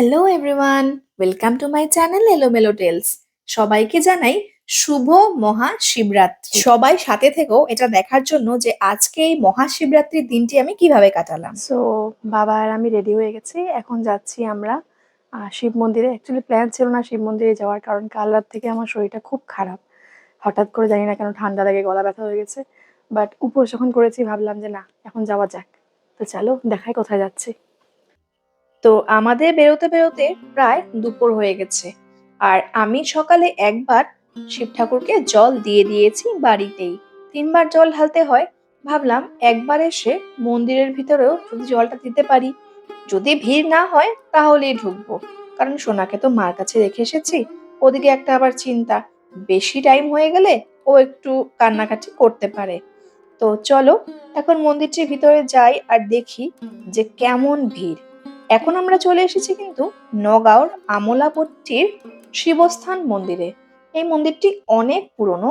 Hello everyone welcome to my channel Elomelo tales সবাইকে জানাই শুভ মহাশিবরাত্রি। সবাই সাথে থেকেও এটা দেখার জন্য যে আজকে এই মহাশিবরাত্রির দিনটি আমি কীভাবে কাটালাম। সো বাবা আর আমি রেডি হয়ে গেছি। এখন যাচ্ছি আমরা শিব মন্দিরে। অ্যাকচুয়ালি প্ল্যান ছিল না শিব মন্দিরে যাওয়ার, কারণ কাল রাত থেকে আমার শরীরটা খুব খারাপ। হঠাৎ করে জানি না কেন ঠান্ডা লাগে, গলা ব্যথা হয়ে গেছে। বাট উপোস যখন করেছি, ভাবলাম যে না, এখন যাওয়া যাক। তো চলো দেখাই কোথায় যাচ্ছি। তো আমাদের বেরোতে বেরোতে প্রায় দুপুর হয়ে গেছে। আর আমি সকালে একবার শিব ঠাকুরকে জল দিয়ে দিয়েছি বাড়িতেই। তিনবার জল ঢালতে হয়, ভাবলাম একবার এসে মন্দিরের ভিতরেও যদি জলটা দিতে পারি। যদি ভিড় না হয় তাহলেই ঢুকবো। কারণ সোনাকে তো মার কাছে রেখে এসেছি, ওদিকে একটা আবার চিন্তা, বেশি টাইম হয়ে গেলে ও একটু কান্নাকাটি করতে পারে। তো চলো, এখন মন্দিরটির ভিতরে যাই আর দেখি যে কেমন ভিড়। এখন আমরা চলে এসেছি কিন্তু নগাঁওর আমলাপট্টির শিবস্থান মন্দিরে। এই মন্দিরটি অনেক পুরনো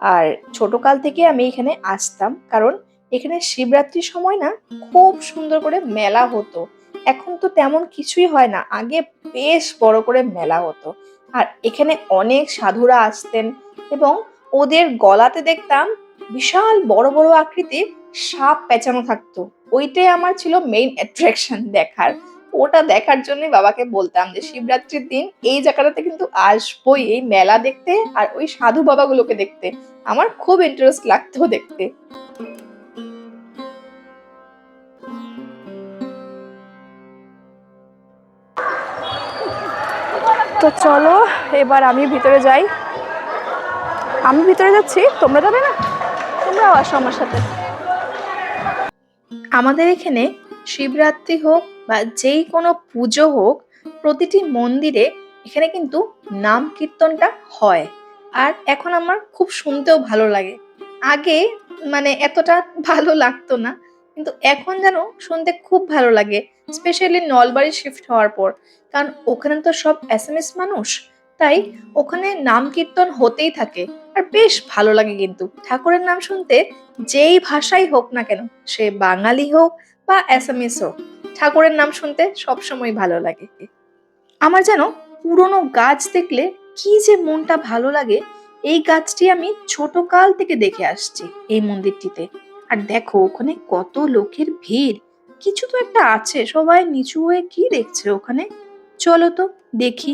আর ছোটকাল থেকে আমি এখানে আসতাম কারণ এখানে শিবরাত্রির সময় না খুব সুন্দর করে মেলা হতো। এখন তো তেমন কিছুই হয় না, আগে বেশ বড় করে মেলা হতো। আর এখানে অনেক সাধুরা আসতেন এবং ওদের গলাতে দেখতাম বিশাল বড় বড় আকৃতির সাপ পেঁচানো থাকতো। ওইটাই আমার ছিল মেইন অ্যাট্রাকশন দেখার। ওটা দেখার জন্যই বাবাকে বলতাম যে, শিবরাত্রির দিন এই জায়গাটাতে কিন্তু আসবোই, এই মেলা দেখতে আর ওই সাধু বাবাগুলোকে দেখতে। আমার খুব ইন্টারেস্ট লাগতো দেখতে। তো চলো, এবার আমি ভিতরে যাই। আমি ভিতরে যাচ্ছি, তোমরা যাবে না? তোমরাও আসো আমার সাথে। আমাদের এখানে শিবরাত্রি হোক বা যেই কোনো পুজো হোক, প্রতিটি মন্দিরে এখানে কিন্তু নাম কীর্তনটা হয়। আর এখন আমার খুব শুনতেও ভালো লাগে। আগে মানে এতটা ভালো লাগতো না, কিন্তু এখন যেন শুনতে খুব ভালো লাগে, স্পেশালি নলবাড়ি শিফট হওয়ার পর। কারণ ওখানে তো সব এস মানুষ, তাই ওখানে নাম কীর্তন হতেই থাকে। আর বেশ ভালো লাগে কিন্তু। ঠাকুরের নাম শুনতে যেই ভাষাই হোক না কেন, সে বাঙালি হোক বা অ্যাসামিস হোক, ঠাকুরের নাম শুনতে সবসময় ভালো লাগে। আমার যেন পুরনো গাছ দেখলে কি যে মনটা ভালো লাগে, এই গাছটি আমি ছোট কাল থেকে দেখে আসছি এই মন্দিরটিতে। আর দেখো, ওখানে কত লোকের ভিড়। কিছু তো একটা আছে, সবাই নিচু হয়ে কি দেখছে ওখানে? চলো তো দেখি।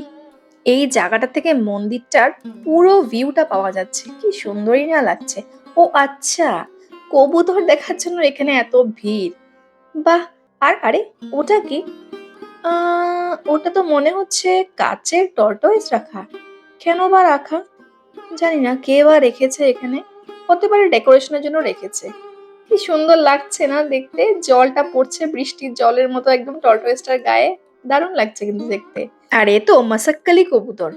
এই জায়গাটা থেকে মন্দিরটার পুরো ভিউটা পাওয়া যাচ্ছে। কি সুন্দরই না লাগছে। ও আচ্ছা কবুতর দেখার জন্য এখানে এত ভিড়। বাহ আর আরে ওটা কি? ওটা তো মনে হচ্ছে কাচের টর্টয়েস রাখা। কেন বা রাখা? জানি না কে বা রেখেছে এখানে? হতে পারে ডেকোরেশনের জন্য রেখেছে। কি সুন্দর লাগছে না দেখতে? জলটা পড়ছে বৃষ্টির জলের মতো একদম টর্টয়েসটার গায়ে। দারুণ লাগছে কিন্তু দেখতে। আর এ তো মাসাক্কালি কবুতর।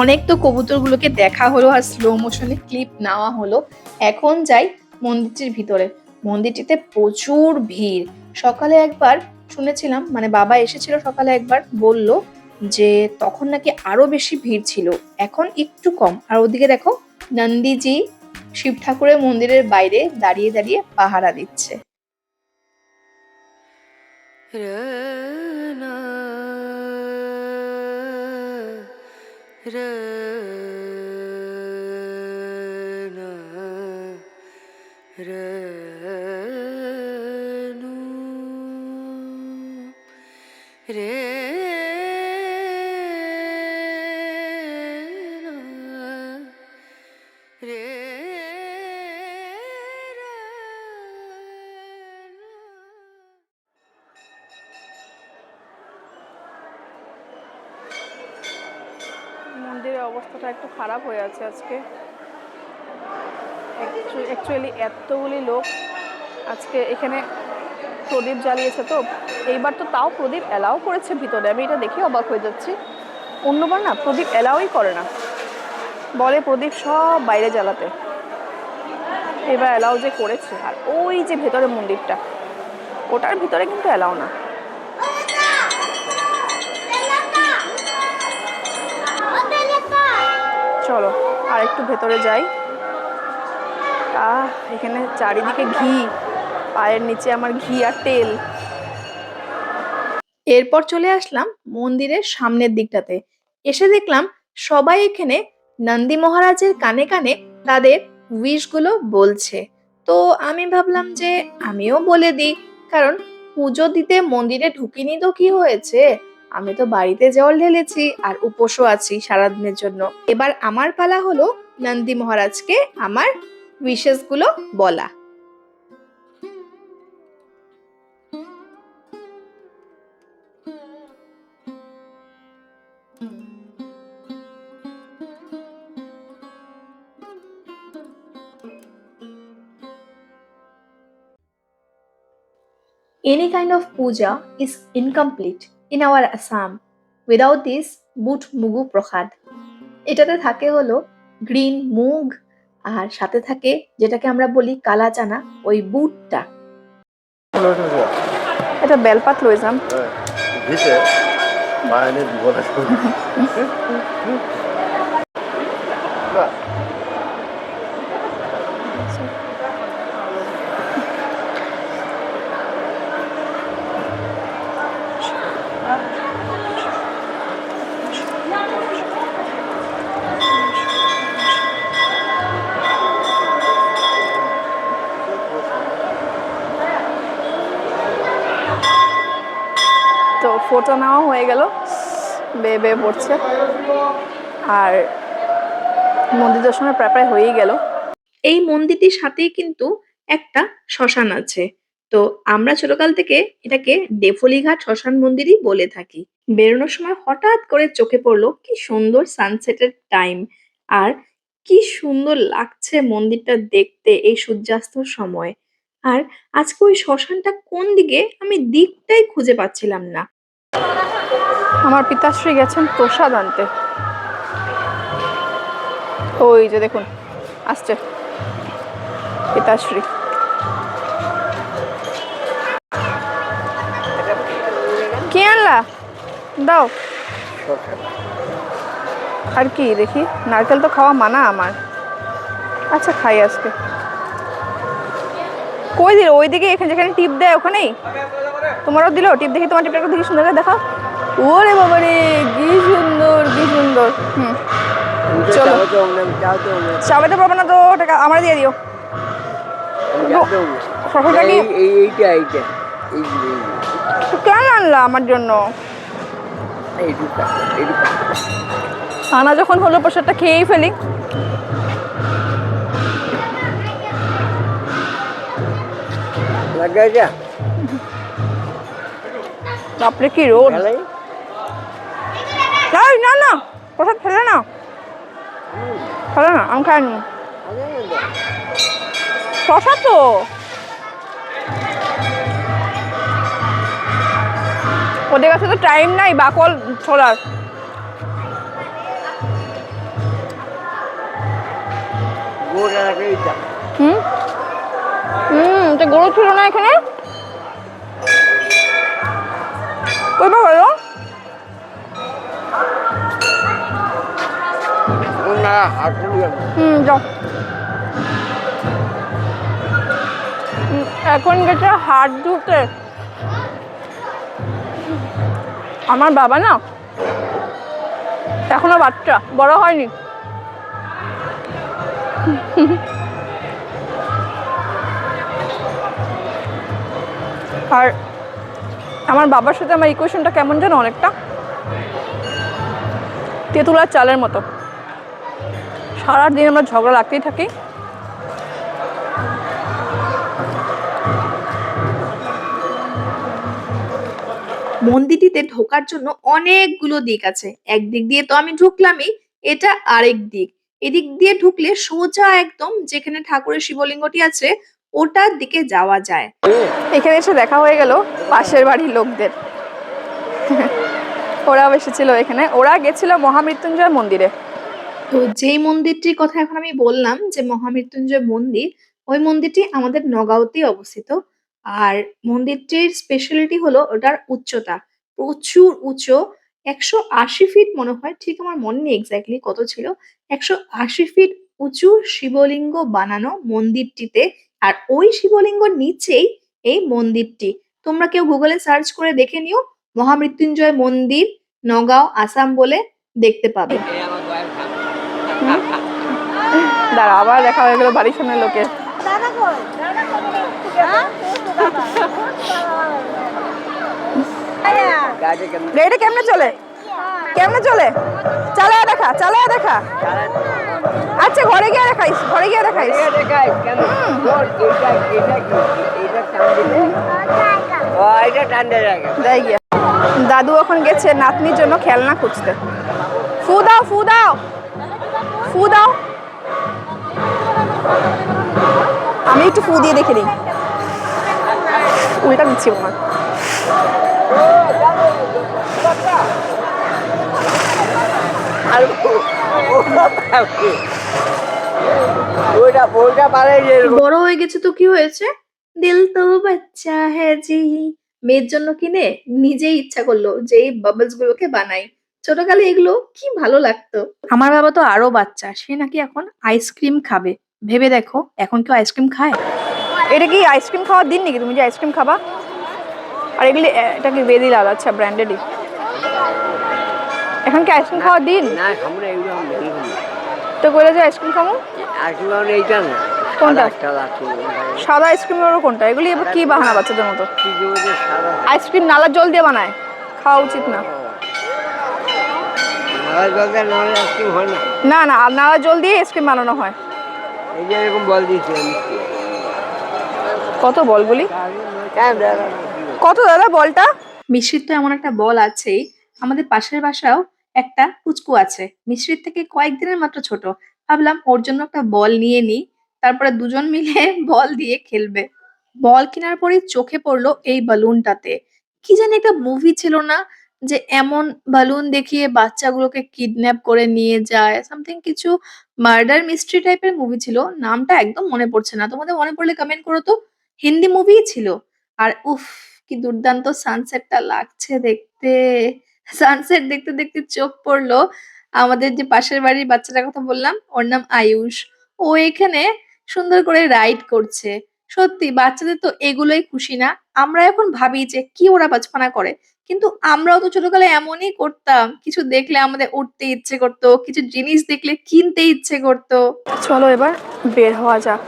অনেক তো কবুতরগুলোকে দেখা হলো আর স্লো মোশনে ক্লিপ নেওয়া হলো। এখন যাই মন্দিরটির ভিতরে। মন্দিরটিতে প্রচুর ভিড়। সকালে একবার শুনেছিলাম মানে বাবা এসেছিল সকালে একবার, বলল যে তখন নাকি আরও বেশি ভিড় ছিল। এখন একটু কম। আর ওদিকে দেখো, নন্দীজি শিব ঠাকুরের মন্দিরের বাইরে দাঁড়িয়ে দাঁড়িয়ে পাহারা দিচ্ছে। 흐르 অবস্থাটা একটু খারাপ হয়ে আছে আজকে। অ্যাকচুয়ালি এতগুলি লোক আজকে এখানে প্রদীপ জ্বালিয়েছে তো। এইবার তো তাও প্রদীপ অ্যালাও করেছে ভিতরে। আমি এটা দেখে অবাক হয়ে যাচ্ছি। অন্যবার না, প্রদীপ অ্যালাউই করে না। বলে প্রদীপ সব বাইরে জ্বালাতে। এবার অ্যালাউ যে করেছে। আর ওই যে ভেতরে মন্দিরটা, ওটার ভিতরে কিন্তু অ্যালাও না। চলো, আর একটু ভেতরে যাই। আহ, এখানে চারিদিকে ঘি। পায়ের নিচে আমার ঘি আর তেল। এরপর চলে আসলাম মন্দিরের সামনের দিকটাতে। এসে দেখলাম সবাই এখানে নন্দী মহারাজের কানে কানে তাদের উইশগুলো বলছে। তো আমি ভাবলাম যে আমিও বলে দিই, কারণ পুজো দিতে মন্দিরে ঢুকিনি তো কি হয়েছে? আমি তো বাড়িতে জল ঢেলেছি আর উপোসও আছি সারাদিনের জন্য। এবার আমার পালা হলো নন্দী মহারাজকে আমার উইশেসগুলো বলা। Any kind of puja is incomplete. In our Assam without this বুট মুগু প্রসাদ এটাতে থাকে হলো গ্রিন মুগ আর সাথে থাকে যেটাকে আমরা বলি কালা চানা ওই বুটটা। এটা বেলপাত লৈ যাম। দিছে মায়ে দিব না ফটো নেওয়া হয়ে গেল। বেয়ে বেয়ে পড়ছে। আর মন্দির দর্শনের প্রায় প্রায় হয়েই গেল। এই মন্দিরটির সাথেই কিন্তু একটা শ্মশান আছে। তো আমরা ছোটকাল থেকে এটাকে ডেফলিঘাট শ্মশান মন্দিরই বলে থাকি। বেরোনোর সময় হঠাৎ করে চোখে পড়ল, কি সুন্দর সানসেটের টাইম আর কি সুন্দর লাগছে মন্দিরটা দেখতে এই সূর্যাস্তর সময়। আর আজকে ওই শ্মশানটা কোন দিকে আমি দিকটাই খুঁজে পাচ্ছিলাম না। আমার পিতাশ্রী গেছেন প্রসাদ আনতে। ওই যে দেখুন, আসছে। পিতাশ্রী। কি আনলা? দাও। আর কি, দেখি। নারকেল তো খাওয়া মানা আমার। আচ্ছা খাই আজকে। কই দিল? ওইদিকে এখানে যেখানে টিপ দেয় ওখানেই? তোমারও দিলো? টিপ দেখি তোমার টিপটা দেখি সুন্দর দেখাও। ওরে বাবা রে কি সুন্দর কি সুন্দর। হুম চলো। চাবাতে পারব না তো টাকা আমার দিয়ে দিও। কি? এইটা এইটা। কেন আনলা আমার জন্য? আনা যখন হলো প্রসাদটা খেয়েই ফেলি। বাপরে কি রোদ। ফেলে না, আমি তো। ওদের কাছে তো টাইম নাই, বাকল ছোলার। হুম? হুম, তো গরু ছিল না এখানে? বা হুম এখন গেছে হাত ধুতে। আমার বাবা না, এখনও বাচ্চা, বড় হয়নি। আর আমার বাবার সাথে আমার ইকুয়েশনটা কেমন যেন অনেকটা। তেঁতুলার চালের মতো। সারাদিন আমরা ঝগড়া লাগতেই থাকি। মন্দিরটিতে ঢোকার জন্য অনেকগুলো দিক আছে। একদিক দিয়ে তো আমি ঢুকলামই এটা আরেক দিক। এদিক দিয়ে ঢুকলে সোজা একদম যেখানে ঠাকুরের শিবলিঙ্গটি আছে ওটার দিকে যাওয়া যায়। এখানে এসে দেখা হয়ে গেল পাশের বাড়ির লোকদের। ওরাও এসেছিল এখানে। ওরা গেছিল মহামৃত্যুঞ্জয় মন্দিরে। তো যেই মন্দিরটির কথা এখন আমি বললাম, যে মহামৃত্যুঞ্জয় মন্দির, ওই মন্দিরটি আমাদের নগাঁওতেই অবস্থিত। আর মন্দিরটির স্পেশালিটি হলো ওটার উচ্চতা। প্রচুর উঁচু, একশো আশি ফিট মনে হয়, ঠিক আমার মনে নেই এক্স্যাক্টলি কত ছিল, একশো আশি ফিট উঁচু শিবলিঙ্গ বানানো মন্দিরটিতে। আর ওই শিবলিঙ্গ নিচেই এই মন্দিরটি। তোমরা কেউ গুগলে সার্চ করে দেখে নিও, মহামৃত্যুঞ্জয় মন্দির, নগাঁও, আসাম বলে দেখতে পাবে এই আমার দয়ার খান দাঁড়া আবার দেখা হয়ে গেল বাড়ির সামনে লোকের। গাড়িটা কেমন গাড়িটা কেমনে চলে? কেমনে চলে? চালায় দেখা চালায় দেখা। আচ্ছা ঘরে গিয়ে দেখাইস ঘরে গিয়ে দেখাইস। এটা দাদু এখন গেছে নাতনির জন্য খেলনা খুঁজতে। ফু দাও ফু দাও। ফু দাও। আমি একটু ফু দিয়ে দেখে নিই। উল্টা দিচ্ছি আমার আর ওইটা ওইটা পারে বড় হয়ে গেছে তো কি হয়েছে? দিল তো বাচ্চা হ্যাঁ জি। মেয়ের জন্য কিনে নিজেই ইচ্ছা করল যে এই বাবলস গুলোকে বানাই। ছোটকালে এগুলো কি ভালো লাগতো? আমার বাবা তো আরও বাচ্চা সে নাকি এখন আইসক্রিম খাবে। ভেবে দেখো এখন কেউ আইসক্রিম খায়? এটা কি আইসক্রিম খাওয়ার দিন নাকি? তুমি যে আইসক্রিম খাবা? আর এগুলি এটা কি বেদিলাল আচ্ছা ব্র্যান্ডেডই এখন কি আইসক্রিম খাওয়ার দিন? না না এগুলো তো বলে যে আইসক্রিম এইটা না। কোনটা? সাদা একটা লাগছে সাদা আইসক্রিমেরও কোনটা? এগুলি এবার কি বাহানা বাচ্চাদের মতো? আইসক্রিম নালার জল দিয়ে বানায়। খাওয়া উচিত না নালা জল দেয় নাহলে আইসক্রিম হয় না না। না আর নালার জল দিয়ে আইসক্রিম বানানো হয়। এই যে এরকম বল দিয়েছে কত দাদা কত দাদা বলটা? মিশ্রির তো এমন একটা বল আছেই আমাদের পাশের বাসাও একটা কুচকু আছে। মিশ্রির থেকে কয়েকদিনের মাত্র ছোট। ভাবলাম ওর জন্য একটা বল নিয়ে নিই তারপরে দুজন মিলে বল দিয়ে খেলবে। বল কেনার পরে চোখে পড়ল এই বালুনটাতে কি জানি একটা মুভি ছিল না যে এমন বালুন দেখিয়ে বাচ্চাগুলোকে কিডন্যাপ করে নিয়ে যায় সামথিং কিছু মার্ডার মিস্ট্রি টাইপের মুভি ছিল। নামটা একদম মনে পড়ছে না। তোমাদের মনে পড়লে কমেন্ট করো তো। হিন্দি মুভি ছিল। আর উফ, কি দুর্দান্ত সানসেটটা লাগছে দেখতে। সানসেট দেখতে দেখতে চোখ পড়ল। আমাদের যে পাশের বাড়ির বাচ্চাটার কথা বললাম, ওর নাম আয়ুষ। ও এখানে সুন্দর করে রাইড করছে। সত্যি, বাচ্চাদের তো এগুলোই খুশি না। আমরা এখন ভাবি যে কি ওরা বাচপানা করে। কিন্তু আমরাও তো ছোটকালে এমনই করতাম। কিছু দেখলে আমাদের উঠতে ইচ্ছে করতো কিছু জিনিস দেখলে কিনতে ইচ্ছে করতো। চলো এবার বের হওয়া যাক।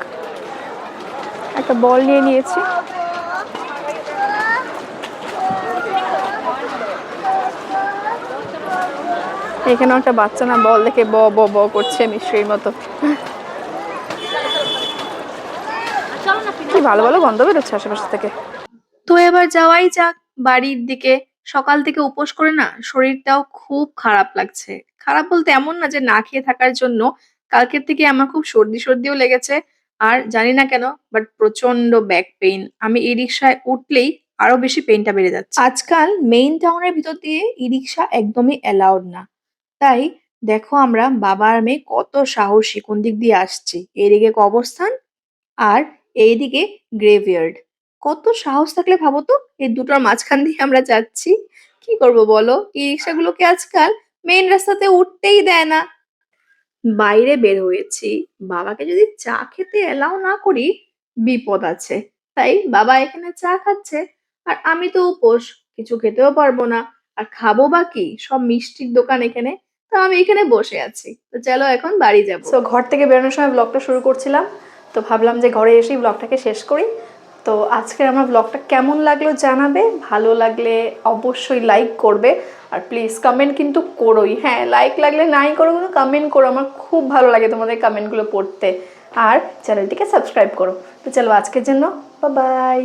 একটা বল নিয়ে নিয়েছি। এখানেও একটা বাচ্চা না বল দেখে ব ব ব করছে মিশ্রির মতো। কি ভালো ভালো গন্ধ বেরোচ্ছে আশেপাশে থেকে। তো এবার যাওয়াই যাক। বাড়ির দিকে সকাল থেকে উপোস করে না, শরীরটাও খুব খারাপ লাগছে। খারাপ বলতে এমন না যে না খেয়ে থাকার জন্য, কালকের থেকে আমার খুব সর্দি সর্দিও লেগেছে, আর জানি না কেন বাট প্রচণ্ড ব্যাক পেইন আমি ই রিক্সায় উঠলেই আরও বেশি পেইনটা বেড়ে যাচ্ছে। আজকাল মেইন টাউনের ভিতর দিয়ে ই রিক্সা একদমই অ্যালাউড না। তাই দেখো আমরা বাবা আর মেয়ে কত সাহসী কোন দিক দিয়ে আসছি। এদিকে কবরস্থান আর এইদিকে গ্রেভিয়ার্ড কত সাহস থাকলে ভাবো তো, এই দুটোর মাঝখান দিয়ে আমরা যাচ্ছি। কি করব বলো? এই রিক্সাগুলোকে আজকাল মেইন রাস্তাতে উঠতেই দেয় না। বাইরে বের হয়েছি। বাবাকে যদি চা খেতে এলাও না করি, বিপদ আছে। তাই বাবা এখানে চা খাচ্ছে। আর আমি তো উপোস, কিছু খেতেও পারব না। আর খাব বা কি? সব মিষ্টির দোকান এখানে। তো আমি এখানে বসে আছি। তো চলো এখন বাড়ি যাব। সো ঘর থেকে বেরোনোর সময় ব্লগটা শুরু করছিলাম। তো ভাবলাম যে ঘরে এসেই ব্লগটাকে শেষ করি। তো আজকের আমার ব্লগটা কেমন লাগল জানাবে, ভালো লাগলে অবশ্যই লাইক করবে, আর প্লিজ কমেন্ট কিন্তু করোই। হ্যাঁ লাইক লাগলে নাই করো, কিন্তু কমেন্ট করো, আমার খুব ভালো লাগে তোমাদের কমেন্টগুলো পড়তে। আর চ্যানেলটিকে সাবস্ক্রাইব করো। তো চলো আজকের জন্য বাই